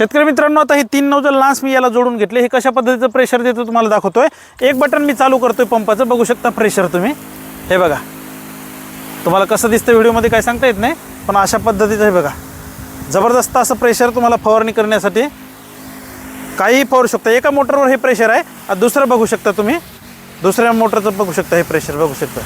शेतकरी मित्रांनो आता हे तीन नौजल लान्स मी याला जोडून घेतले. हे कशा पद्धतीचं प्रेशर देतो तुम्हाला दाखवतोय. एक बटन मी चालू करतोय पंपाचं. बघू शकता प्रेशर तुम्ही. हे बघा. तुम्हाला कसं दिसतं व्हिडिओमध्ये काय सांगता येत नाही पण अशा पद्धतीचं हे बघा. जबरदस्त असं प्रेशर तुम्हाला फवारणी करण्यासाठी काहीही फवारू शकता. एका मोटरवर हे प्रेशर आहे. दुसरं बघू शकता तुम्ही. दुसऱ्या मोटरचं बघू शकता हे प्रेशर बघू शकता.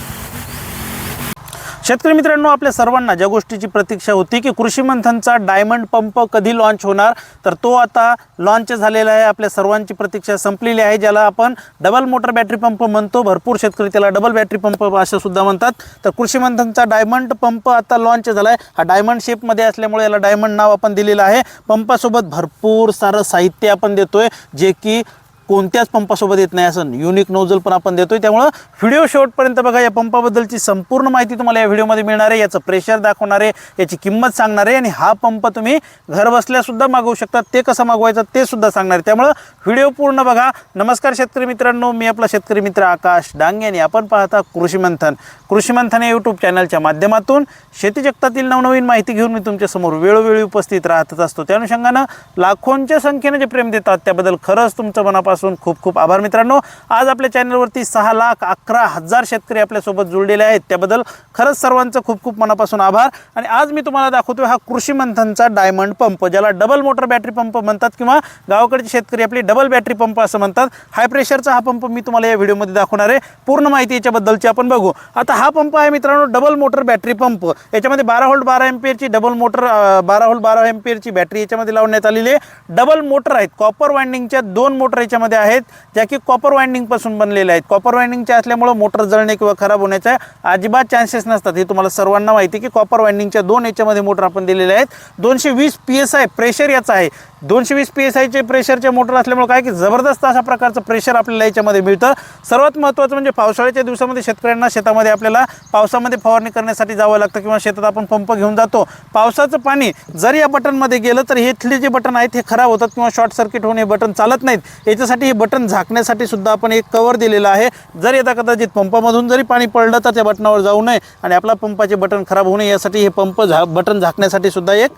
शेतकरी मित्रांनो आपल्या सर्वांना ज्या गोष्टीची प्रतीक्षा होती की कृषी मंथनचा डायमंड पंप कधी लॉन्च होणार तर तो आता लॉन्च झालेला आहे. आपल्या सर्वांची प्रतीक्षा संपलेली आहे ज्याला आपण डबल मोटर बॅटरी पंप म्हणतो. भरपूर शेतकरी त्याला डबल बॅटरी पंप असं सुद्धा म्हणतात. तर कृषी मंथनचा डायमंड पंप आता लॉन्च झाला आहे हा डायमंड शेपमध्ये असल्यामुळे याला डायमंड नाव आपण दिलेलं आहे. पंपासोबत भरपूर सारं साहित्य आपण देतोय जे की कोणत्याच पंपासोबत येत नाही असं युनिक नोजल पण आपण देतोय. त्यामुळं व्हिडिओ शेवटपर्यंत बघा या पंपाबद्दलची संपूर्ण माहिती तुम्हाला या व्हिडिओमध्ये मिळणार आहे. याचं प्रेशर दाखवणार आहे याची किंमत सांगणार आहे आणि हा पंप तुम्ही घरबसल्यासुद्धा मागवू शकता. ते कसं मागवायचं ते सुद्धा सांगणार आहे. त्यामुळं व्हिडिओ पूर्ण बघा. नमस्कार शेतकरी मित्रांनो मी आपला शेतकरी मित्र आकाश डांगे आणि आपण पाहता कृषी मंथन. कृषी मंथन या यूट्यूब चॅनलच्या माध्यमातून शेती जगतातील नवनवीन माहिती घेऊन मी तुमच्यासमोर वेळोवेळी उपस्थित राहतच असतो. त्या अनुषंगानं लाखोंच्या संख्येने जे प्रेम देतात त्याबद्दल खरंच तुमचं मनापासून खूप खूप आभार मित्रांनो. आज आपल्या चॅनलवरती सहा लाख अकरा हजार शेतकरी आपल्यासोबत जुळलेले आहेत. त्याबद्दल खरंच सर्वांचं खूप खूप मनापासून आभार. आणि आज मी तुम्हाला दाखवतोय हा कृषी मंथनचा डायमंड पंप ज्याला डबल मोटर बॅटरी पंप म्हणतात किंवा गावाकडचे शेतकरी आपली डबल बॅटरी पंप असं म्हणतात. हाय प्रेशरचा हा पंप मी तुम्हाला या व्हिडिओमध्ये दाखवणार आहे. पूर्ण माहिती याच्याबद्दलची आपण बघू. आता हा पंप आहे मित्रांनो डबल मोटर बॅटरी पंप याच्यामध्ये बारा होल्ट बारा एमपीएरची डबल मोटर बारा होल्ट बारा एम्पियरची बॅटरी याच्यामध्ये लावण्यात आलेली आहे. डबल मोटर आहेत. कॉपर वाइंडिंगच्या दोन मोटर याच्यामध्ये आहेत ज्या की कॉपर वाइंडिंगपासून बनलेल्या आहेत. कॉपर वाइंडिंगच्या असल्यामुळं मोटर जळणे किंवा खराब होण्याच्या अजिबात चान्सेस नसतात. हे तुम्हाला सर्वांना माहिती आहे की कॉपर वाइंडिंगच्या दोन याच्यामध्ये मोटर आपण दिलेल्या आहेत. दोनशे वीस पी एस आय प्रेशर याचा आहे. दोनशे वीस पी एस आयचे प्रेशरचे मोटर असल्यामुळे काय की जबरदस्त अशा प्रकारचं प्रेशर आपल्याला याच्यामध्ये मिळतं. सर्वात महत्त्वाचं म्हणजे पावसाळ्याच्या दिवसामध्ये शेतकऱ्यांना शेतामध्ये आपल्याला पावसामध्ये फवारणी करण्यासाठी जावं लागतं किंवा शेतात आपण पंप घेऊन जातो. पावसाचं पाणी जर या बटनमध्ये गेलं तर हे इथले जे बटन आहेत हे खराब होतात किंवा शॉर्ट सर्किट होऊन हे बटन चालत नाहीत. याच्यासाठी हे बटन झाकण्यासाठी सुद्धा आपण एक कवर दिलेलं आहे. जर येता कदाचित पंपामधून जरी पाणी पडलं तर त्या बटनावर जाऊ नये आणि आपला पंपाचे बटन खराब होऊ नये यासाठी हे पंप झा बटन झाकण्यासाठी सुद्धा एक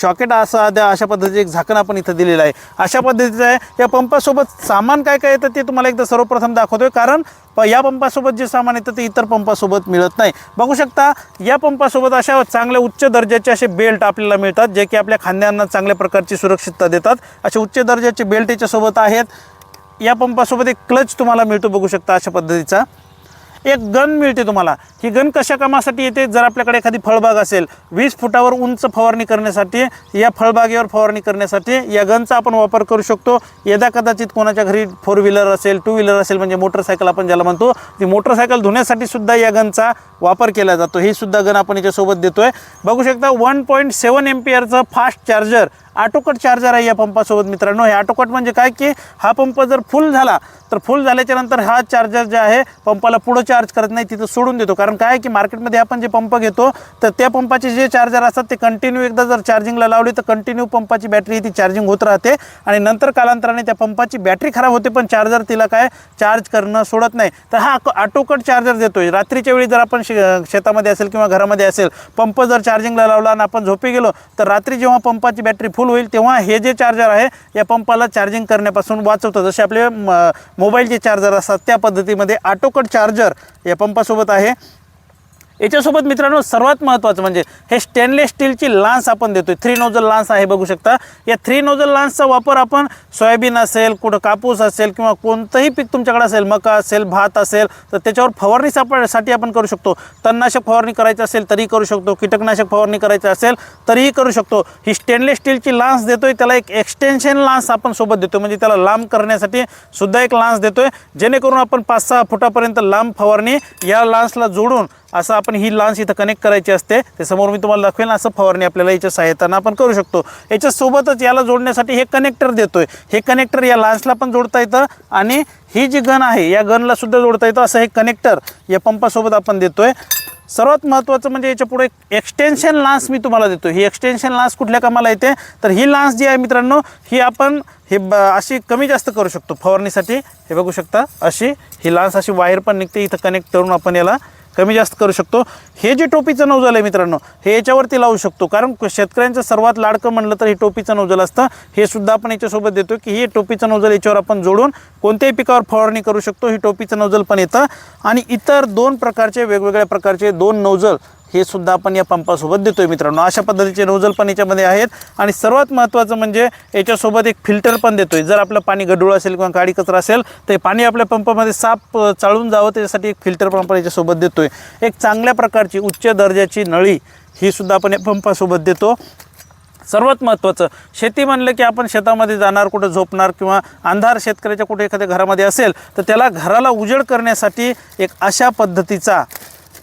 शॉकेट असा द्या अशा पद्धतीचे एक झाकण आपण इथं दिलेलं आहे. अशा पद्धतीचं आहे. या पंपासोबत सामान काय काय येतं ते तुम्हाला एकदा सर्वप्रथम दाखवतोय. कारण प या पंपासोबत जे सामान येतं ते इतर पंपासोबत मिळत नाही. बघू शकता या पंपासोबत अशा चांगल्या उच्च दर्जाचे असे बेल्ट आपल्याला मिळतात जे की आपल्या खांद्यांना चांगल्या प्रकारची सुरक्षितता देतात. असे उच्च दर्जाचे बेल्ट याच्यासोबत आहेत. या पंपासोबत एक क्लच तुम्हाला मिळतो बघू शकता अशा पद्धतीचा. एक गन मिळते तुम्हाला. ही गन कशा कामासाठी येते? जर आपल्याकडे एखादी फळबाग असेल वीस फुटावर उंच फवारणी करण्यासाठी या फळबागेवर फवारणी करण्यासाठी या गनचा आपण वापर करू शकतो. यदा कदाचित कोणाच्या घरी फोर व्हीलर असेल टू व्हीलर असेल म्हणजे मोटरसायकल आपण ज्याला म्हणतो ती मोटरसायकल धुण्यासाठी सुद्धा या गनचा वापर केला जातो. ही सुद्धा गन आपण याच्यासोबत देतोय. बघू शकता one point seven M P आरचं fast charger auto cut charger आहे या पंपासोबत मित्रांनो. हे आटोकट म्हणजे काय की हा पंप जर फुल झाला तर फुल झाल्याच्यानंतर हा चार्जर जे आहे पंपाला पुढं चार्ज करत नाही तिथं सोडून देतो. कारण काय की मार्केटमध्ये आपण जे पंप घेतो तर त्या पंपाचे जे चार्जर असतात ते कंटिन्यू एकदा जर चार्जिंगला लावली तर कंटिन्यू पंपाची बॅटरी ती चार्जिंग होत राहते. आणि नंतर कालांतराने त्या पंपाची बॅटरी खराब होते पण चार्जर तिला काय चार्ज करणं सोडत नाही. तर हा आटोकट चार्जर देतोय. रात्रीच्या वेळी जर आपण शे शेतामध्ये असेल किंवा घरामध्ये असेल पंप जर चार्जिंगला लावला आणि आपण झोपी गेलो तर रात्री जेव्हा पंपाची बॅटरी फुल होईल तेव्हा हे जे चार्जर आहे या पंपाला चार्जिंग करण्यापासून वाचवतं. जसे आपले म मोबाईलचे चार्जर असतात त्या पद्धतीमध्ये आटोकट चार्जर या पंपासोबत आहे. याच्यासोबत मित्रांनो सर्वात महत्त्वाचं म्हणजे हे स्टेनलेस स्टीलची लान्स आपण देतोय. थ्री नोजल लान्स आहे बघू शकता. या थ्री नोजल लान्सचा वापर आपण सोयाबीन असेल कुठं कापूस असेल किंवा कोणतंही पीक तुमच्याकडे असेल मका असेल भात असेल तर त्याच्यावर फवारणी सापडण्यासाठी आपण करू शकतो. तणनाशक फवारणी करायचं असेल तरी करू शकतो. कीटकनाशक फवारणी करायची असेल तरीही करू शकतो. ही स्टेनलेस स्टीलची लान्स देतोय त्याला एक एक्सटेन्शन लान्स आपण सोबत देतो म्हणजे त्याला लांब करण्यासाठी सुद्धा एक लान्स देतोय. जेणेकरून आपण पाच सहा फुटापर्यंत लांब फवारणी या लान्सला जोडून असं आपण ही लान्स इथं कनेक्ट करायची असते. ते समोर मी तुम्हाला दाखवेन असं फवारणी आपल्याला याच्या सहाय्यानं आपण करू शकतो. याच्यासोबतच याला जोडण्यासाठी हे कनेक्टर देतोय. हे कनेक्टर या लान्सला पण जोडता येतं आणि ही जी गन आहे या गनला सुद्धा जोडता येतं. असं हे कनेक्टर या पंपासोबत आपण देतोय. सर्वात महत्त्वाचं म्हणजे याच्यापुढे एक एक्सटेन्शन लान्स मी तुम्हाला देतो ही एक्सटेन्शन लान्स कुठल्या कामाला येते? तर ही लान्स जी आहे मित्रांनो ही आपण हे ब अशी कमी जास्त करू शकतो फवारणीसाठी. हे बघू शकता अशी ही लान्स अशी वायर पण निघते इथं कनेक्ट करून आपण याला कमी जास्त करू शकतो. हे जे टोपीचं नौजल आहे मित्रांनो हे याच्यावरती लावू शकतो. कारण शेतकऱ्यांचं सर्वात लाडकं म्हणलं तर हे टोपीचं नौजल असतं. हे सुद्धा आपण याच्यासोबत देतो की हे टोपीचं नौजल याच्यावर आपण जोडून कोणत्याही पिकावर फवारणी करू शकतो. ही टोपीचं नौजल पण येतं. आणि इतर दोन प्रकारचे वेगवेगळ्या प्रकारचे दोन नौजल हे सुद्धा आपण या पंपासोबत देतोय मित्रांनो. अशा पद्धतीचे नोजल पण याच्यामध्ये आहेत. आणि सर्वात महत्त्वाचं म्हणजे याच्यासोबत एक फिल्टर पण देतोय. जर आपलं पाणी गढूळ असेल किंवा काळी कचरा असेल तर पाणी आपल्या पंपामध्ये साफ चाळून जावं. त्याच्यासाठी एक फिल्टर पंप याच्यासोबत देतोय. एक चांगल्या प्रकारची उच्च दर्जाची नळी ही सुद्धा आपण या पंपासोबत देतो. सर्वात महत्त्वाचं शेती म्हणलं की आपण शेतामध्ये जाणार कुठं झोपणार किंवा अंधार शेतकऱ्याच्या कुठे एखाद्या घरामध्ये असेल तर त्याला घराला उजेड करण्यासाठी एक अशा पद्धतीचा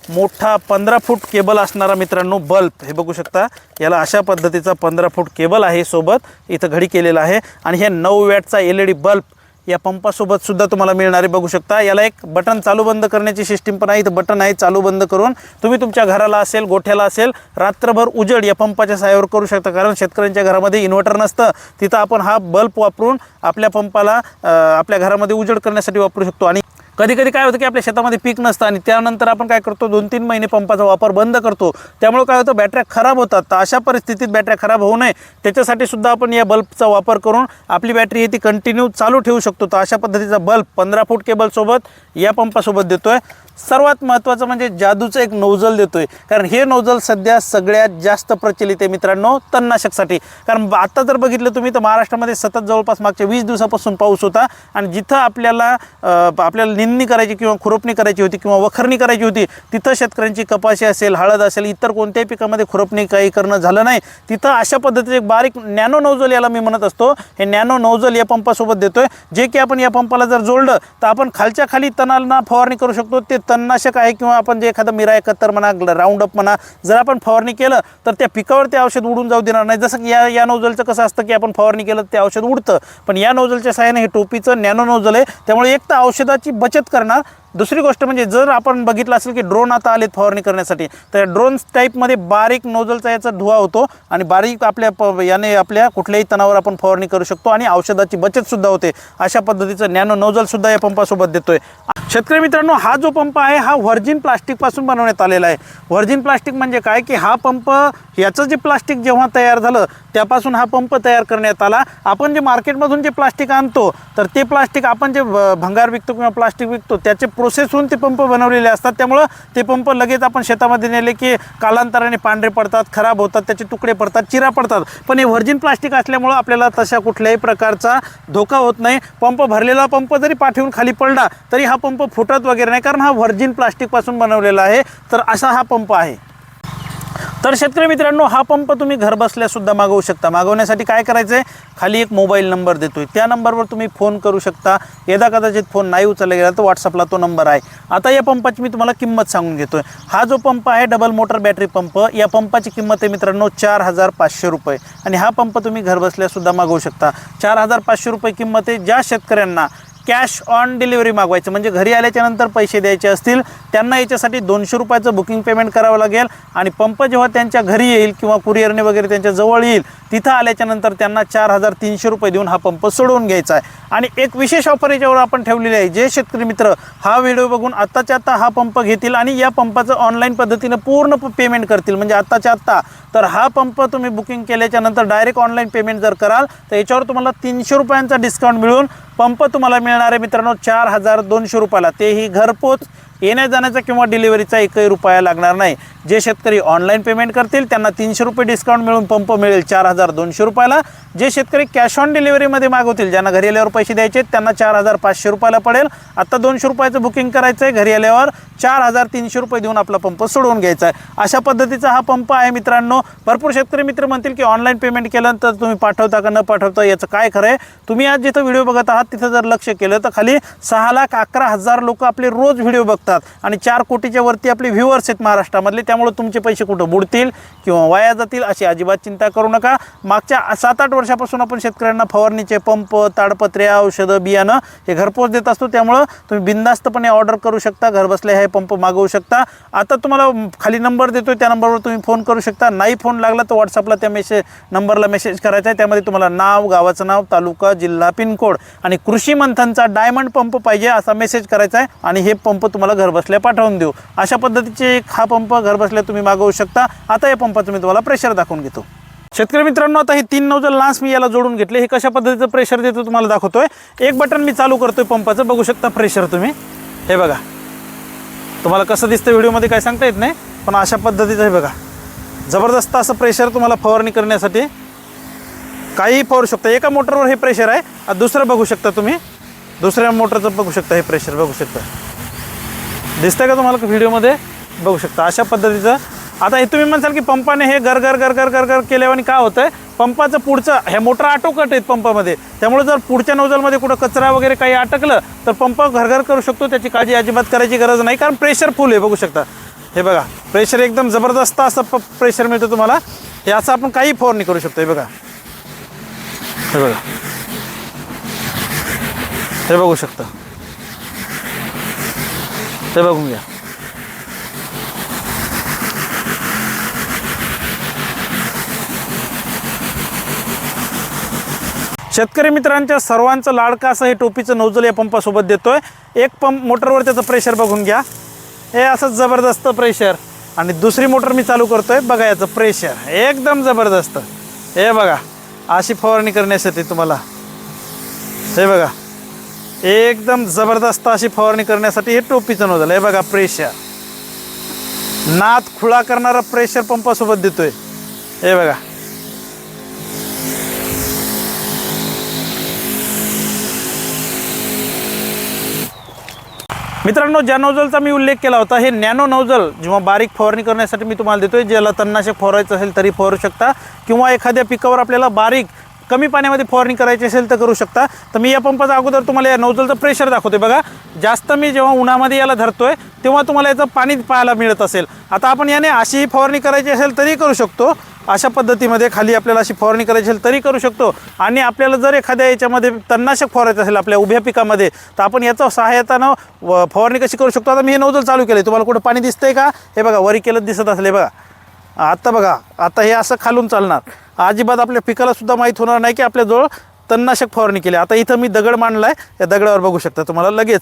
मोठा पंधरा फूट केबल असणारा मित्रांनो बल्ब हे बघू शकता. याला अशा पद्धतीचा पंधरा फूट केबल आहे सोबत. इथं घडी केलेला आहे. आणि हे नऊ वॅटचा एल ई डी बल्ब या पंपासोबत सुद्धा तुम्हाला मिळणारे बघू शकता. याला एक बटन चालू बंद करण्याची सिस्टीम पण आहे. इथं बटन आहे चालू बंद करून. तुम्ही तुमच्या घराला असेल गोठ्याला असेल रात्रभर उजड या पंपाच्या सहाय्यावर करू शकता. कारण शेतकऱ्यांच्या घरामध्ये इन्व्हर्टर नसतं. तिथं आपण हा बल्ब वापरून आपल्या पंपाला आपल्या घरामध्ये उजड करण्यासाठी वापरू शकतो. आणि कधी कधी काय होतं की आपल्या शेतामध्ये पीक नसतं आणि त्यानंतर आपण काय करतो दोन तीन महिने पंपाचा वापर बंद करतो. त्यामुळे काय होतं बॅटऱ्या खराब होतात. तर अशा परिस्थितीत बॅटऱ्या खराब होऊ नये. त्याच्यासाठी सुद्धा आपण या बल्बचा वापर करून आपली बॅटरी ही ती कंटिन्यू चालू ठेवू शकतो. तर अशा पद्धतीचा बल्ब पंधरा फूट केबलसोबत या पंपासोबत देतो आहे सर्वात महत्त्वाचं म्हणजे जादूचं एक नोजल देतो आहे कारण हे नोजल सध्या सगळ्यात जास्त प्रचलित आहे मित्रांनो तणनाशकसाठी. कारण आता जर बघितलं तुम्ही तर महाराष्ट्रामध्ये सतत जवळपास मागच्या वीस दिवसापासून पाऊस होता. आणि जिथं आपल्याला आपल्याला निंदणी करायची किंवा खुरपणी करायची होती किंवा वखरणी करायची होती तिथं शेतकऱ्यांची कपाशी असेल हळद असेल इतर कोणत्याही पिकामध्ये खुरपणी काही करणं झालं नाही. तिथं अशा पद्धतीचे बारीक नॅनो नौजल याला मी म्हणत असतो. हे नॅनो नौजल या पंपासोबत देतोय. जे की आपण या पंपाला जर जोडलं तर आपण खालच्या खाली तणांना फवारणी करू शकतो. ते तणनाशक आहे किंवा आपण जे एखादं मिरा एकत्तर म्हणा राऊंड अप म्हणा जर आपण फवारणी केलं तर त्या पिकावर ते औषध उडून जाऊ देणार नाही. जसं की या या नौजलचं कसं असतं की आपण फवारणी केलं ते औषध उडतं. पण या नौजलच्या सहाय्याने हे टोपीचं नॅनो नौजल आहे. त्यामुळे एक तर औषधाची बचत बचत करणार दुसरी गोष्ट म्हणजे जर आपण बघितलं असेल की ड्रोन आता आलेत फवारणी करण्यासाठी तर ड्रोन टाईपमध्ये बारीक नोझलचा याचा धुवा होतो आणि बारीक आपल्या प याने आपल्या कुठल्याही तणावर आपण फवारणी करू शकतो आणि औषधाची बचतसुद्धा होते. अशा पद्धतीचं नॅनो नोझलसुद्धा या पंपासोबत देतोय. शेतकरी मित्रांनो हा जो पंप आहे हा व्हर्जिन प्लास्टिकपासून बनवण्यात आलेला आहे. व्हर्जिन प्लास्टिक म्हणजे काय? की हा पंप याचं जे प्लास्टिक जेव्हा तयार झालं त्यापासून हा पंप तयार करण्यात आला. आपण जे मार्केटमधून जे प्लास्टिक आणतो तर ते प्लास्टिक आपण जे भंगार विकतो किंवा प्लास्टिक विकतो त्याचे प्रोसेस होऊन ते पंप बनवलेले असतात. त्यामुळं ते पंप लगेच आपण शेतामध्ये नेले की कालांतराने पांढरे पडतात खराब होतात त्याचे तुकडे पडतात चिरा पडतात. पण हे व्हर्जिन प्लास्टिक असल्यामुळं आपल्याला तशा कुठल्याही प्रकारचा धोका होत नाही. पंप भरलेला पंप जरी पाठवून खाली पडला तरी हा पंप फुटत वगैरे नाही. कारण हा व्हर्जिन प्लास्टिकपासून बनवलेला आहे. तर असा हा पंप आहे. तर शेतकरी मित्रांनो हा पंप तुम्ही घरबसल्यासुद्धा सुद्धा मागवू शकता. मागवण्यासाठी काय करायचं आहे खाली एक मोबाईल नंबर देतोय. त्या नंबरवर तुम्ही फोन करू शकता. यदा कदाचित फोन नाही उचलला गेला तर व्हॉट्सअपला तो नंबर आहे. आता या पंपाची मी तुम्हाला किंमत सांगून घेतोय. हा जो पंप आहे डबल मोटर बॅटरी पंप या पंपाची किंमत आहे मित्रांनो चार हजार पाचशे रुपये. आणि हा पंप तुम्ही घरबसल्यासुद्धा मागवू शकता. चार हजार पाचशे रुपये किंमत आहे. ज्या शेतकऱ्यांना कॅश ऑन डिलिव्हरी मागवायचं म्हणजे घरी आल्याच्यानंतर पैसे द्यायचे असतील त्यांना याच्यासाठी दोनशे रुपयाचं बुकिंग पेमेंट करावं लागेल. आणि पंप जेव्हा त्यांच्या घरी येईल किंवा कुरिअरने वगैरे त्यांच्या जवळ येईल तिथं आल्याच्यानंतर त्यांना चार हजार तीनशे रुपये देऊन हा पंप सोडवून घ्यायचा आहे. आणि एक विशेष ऑफर याच्यावर आपण ठेवलेली आहे. जे शेतकरी मित्र हा व्हिडिओ बघून आत्ताच्या आत्ता हा पंप घेतील आणि या पंपाचं ऑनलाईन पद्धतीनं पूर्ण पेमेंट करतील. म्हणजे आत्ताच्या आत्ता. तर हा पंप तुम्ही बुकिंग केल्याच्यानंतर डायरेक्ट ऑनलाईन पेमेंट जर कराल तर याच्यावर तुम्हाला तीनशे रुपयांचा डिस्काउंट मिळून पंप तुम्हाला मिळणार आहे मित्रांनो चार हजार दोनशे रुपयाला. तेही घरपोच. येण्या जाण्याचा किंवा डिलिव्हरीचा एकही रुपया लागणार नाही. जे शेतकरी ऑनलाईन पेमेंट करतील त्यांना तीनशे रुपये डिस्काउंट मिळून पंप मिळेल चार हजार दोनशे रुपयाला. जे शेतकरी कॅश ऑन डिलिव्हरीमध्ये मागवतील ज्यांना घरी आल्यावर पैसे द्यायचे आहेत, त्यांना चार हजार पाचशे रुपयाला पडेल. आता दोनशे रुपयाचं बुकिंग करायचं आहे घरी आल्यावर चार हजार तीनशे रुपये देऊन आपला पंप सोडवून घ्यायचा आहे अशा पद्धतीचा हा पंप आहे मित्रांनो. भरपूर शेतकरी मित्र म्हणतील की ऑनलाईन पेमेंट केलं तर तुम्ही पाठवता का न पाठवता याचं काय खरं आहे? तुम्ही आज जिथं व्हिडिओ बघत आहात तिथं जर लक्ष केलं तर खाली सहा लाख अकरा हजार लोक आपले रोज व्हिडिओ बघतात. आणि चार कोटीच्या वरती आपले व्ह्युअर्स आहेत महाराष्ट्रामधले. त्यामुळे तुमचे पैसे कुठं बुडतील किंवा वाया जातील अशी अजिबात चिंता करू नका. मागच्या सात आठ वर्षापासून आपण शेतकऱ्यांना फवारणीचे पंप ताडपत्रे औषधं बियाणं हे घरपोच देत असतो. त्यामुळं तुम्ही बिंदास्तपणे ऑर्डर करू शकता. घरबसल्या हे पंप मागवू शकता. आता तुम्हाला खाली नंबर देतो त्या नंबरवर तुम्ही फोन करू शकता. नाही फोन लागला तर व्हॉट्सअपला त्या मेसेज नंबरला मेसेज करायचा आहे. त्यामध्ये तुम्हाला नाव गावाचं नाव तालुका जिल्हा पिनकोड आणि कृषी मंथनचा डायमंड पंप पाहिजे असा मेसेज करायचा आहे. आणि हे पंप तुम्हाला घरबसल्या पाठवून देऊ. अशा पद्धतीचे एक हा पंप घरबसल्या तुम्ही मागवू शकता. आता या पंपाचं मी तुम्हाला प्रेशर दाखवून घेतो. शेतकरी मित्रांनो आता हे तीन नौजल लान्स मी याला जोडून घेतले. हे कशा पद्धतीचं प्रेशर देतो तुम्हाला दाखवतोय. एक बटन मी चालू करतोय पंपाचं. बघू शकता प्रेशर तुम्ही. हे बघा. तुम्हाला कसं दिसतं व्हिडिओमध्ये काय सांगता येत नाही पण अशा पद्धतीचं हे बघा. जबरदस्त असं प्रेशर तुम्हाला फवारणी करण्यासाठी काही फवारू शकता. एका मोटरवर हे प्रेशर आहे. दुसरं बघू शकता तुम्ही. दुसऱ्या मोटरचं बघू शकता हे प्रेशर बघू शकता. दिसतंय का तुम्हाला व्हिडिओमध्ये? बघू शकता. अशा पद्धतीचं. आता हे तुम्ही म्हणसाल की पंपाने हे गर गर गर गर गर गर केल्यावर काय होतं आहे पंपाचं पुढचं हे मोटर आटोकट आहेत पंपामध्ये. त्यामुळे जर पुढच्या नोजलमध्ये कुठं कचरा वगैरे काही अटकलं तर पंप घरघर करू शकतो. त्याची काळजी अजिबात करायची गरज नाही कारण प्रेशर फुल आहे. बघू शकता. हे बघा. प्रेशर एकदम जबरदस्त असं प प्रेशर मिळतं तुम्हाला. हे असं आपण काही फवारणी करू शकतो. हे बघा. हे बघा. हे बघू शकता. ते बघून घ्या. शेतकरी मित्रांच्या सर्वांचं लाडका असं हे टोपीचं नौजल या पंपासोबत देतोय. एक पंप मोटरवर त्याचं प्रेशर बघून घ्या. हे असंच जबरदस्त प्रेशर आणि दुसरी मोटर मी चालू करतोय. बघा याचं प्रेशर एकदम जबरदस्त. हे बघा. अशी फवारणी करण्यासाठी तुम्हाला. हे बघा. एकदम जबरदस्त अशी फवारणी करण्यासाठी हे टोपीचं नोजल हे बघा प्रेशर नात खुळा करणारा प्रेशर पंपासोबत देतोय. हे बघा. मित्रांनो ज्या नोजलचा मी उल्लेख केला होता हे नॅनो नोजल जेव्हा बारीक फवारणी करण्यासाठी मी तुम्हाला देतोय ज्याला तणनाशक फवारायचं असेल तरी फवारू शकता. किंवा एखाद्या पिकावर आपल्याला बारीक कमी पाण्यामध्ये फवारणी करायची असेल तर करू शकता. तर मी या पंपाचा अगोदर तुम्हाला या नोजलचं प्रेशर दाखवते बघा जास्त मी जेव्हा उन्हामध्ये याला धरतोय तेव्हा तुम्हाला याचं पाणी पाहायला मिळत असेल. आता आपण याने अशीही फवारणी करायची असेल तरी करू शकतो. अशा पद्धतीमध्ये खाली आपल्याला अशी फवारणी करायची असेल तरी करू शकतो. आणि आपल्याला जर एखाद्या याच्यामध्ये तणनाशक फवारायचं असेल आपल्या उभ्या पिकामध्ये तर आपण याचं सहाय्यतानं फवारणी कशी करू शकतो? आता मी हे नोजल चालू केलं तुम्हाला कुठं पाणी दिसतंय का? हे बघा वरी केलं दिसत असेल. बघा. आता बघा आता हे असं खालून चालणार. अजिबात आपल्या पिकाला सुद्धा माहीत होणार नाही की आपल्याजवळ तणनाशक फवारणी केली. आता इथं मी दगड मांडला आहे या दगडावर बघू शकता तुम्हाला लगेच.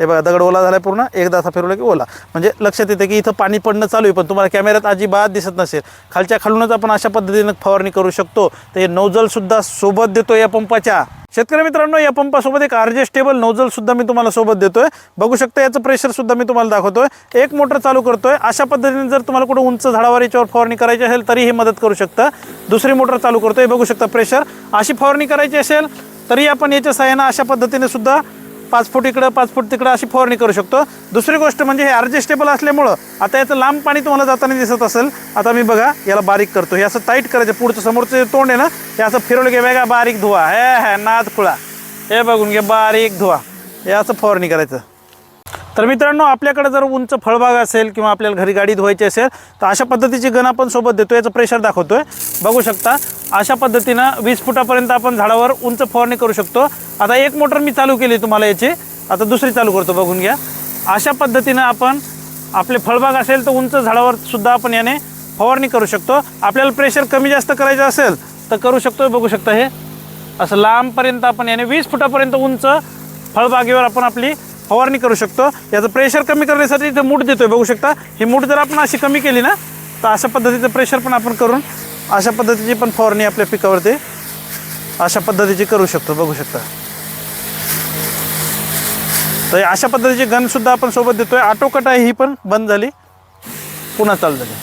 हे बघा दगड ओला झाला पूर्ण एकदा असा फिरवला की ओला. म्हणजे लक्षात येतं की इथं पाणी पडणं चालू आहे पण तुम्हाला कॅमेऱ्यात अजिबात दिसत नसेल. खालच्या खालूनच आपण अशा पद्धतीनं फवारणी करू शकतो. तर हे नोजलसुद्धा सोबत देतो या पंपाच्या. शेतकरी मित्रांनो या पंपासोबत एक अर्जेस्टेबल नोजल सुद्धा मी तुम्हाला सोबत देतोय. बघू शकता याचं प्रेशर सुद्धा मी तुम्हाला दाखवतोय. एक मोटर चालू करतोय. अशा पद्धतीने जर तुम्हाला कुठं उंच झाडावर याच्यावर फवारणी करायची असेल तरी हे मदत करू शकतं. दुसरी मोटर चालू करतोय. बघू शकता प्रेशर अशी फवारणी करायची असेल तरी आपण याच्या सहाय्यानं अशा पद्धतीने सुद्धा पाच फूट इकडं पाच फूट तिकडं अशी फवारणी करू शकतो. दुसरी गोष्ट म्हणजे हे ॲडजस्टेबल असल्यामुळं आता याचं लांब पाणी तुम्हाला जाताना दिसत असेल. आता मी बघा याला बारीक करतो. हे असं टाईट करायचं. पुढचं समोरचं जे तोंड आहे ना हे असं फिरवलं की वेगळा बारीक धुवा. हे हे नाद खुळा. हे बघून घे बारीक धुवा. हे असं फवारणी करायचं. तर मित्रांनो आपल्याकडे जर उंच फळबाग असेल किंवा आपल्याला घरी गाडी धुवायची असेल तर अशा पद्धतीची गण आपण सोबत देतो. याचं प्रेशर दाखवतोय. बघू शकता. अशा पद्धतीनं वीस फुटापर्यंत आपण झाडावर उंच फवारणी करू शकतो. आता एक मोटर मी चालू केली तुम्हाला याची. आता दुसरी चालू करतो बघून घ्या. अशा पद्धतीनं आपण आपले फळबाग असेल तर उंच झाडावर सुद्धा आपण याने फवारणी करू शकतो. आपल्याला प्रेशर कमी जास्त करायचं असेल तर करू शकतो बघू शकता हे. असं लांबपर्यंत आपण याने वीस फुटापर्यंत उंच फळबागेवर आपण आपली फवारणी करू शकतो. याचं प्रेशर कमी करण्यासाठी इथं मूठ आहे बघू शकता. ही मूठ जर आपण अशी कमी केली ना तर अशा पद्धतीचं प्रेशर पण आपण करून अशा पद्धतीची पण फवारणी आपल्या पिकावरती अशा पद्धतीची करू शकतो बघू शकता. तर अशा पद्धतीची गनसुद्धा आपण सोबत देतोय. आटोकट आहे ही पण बंद झाली. पुन्हा चालू झाली.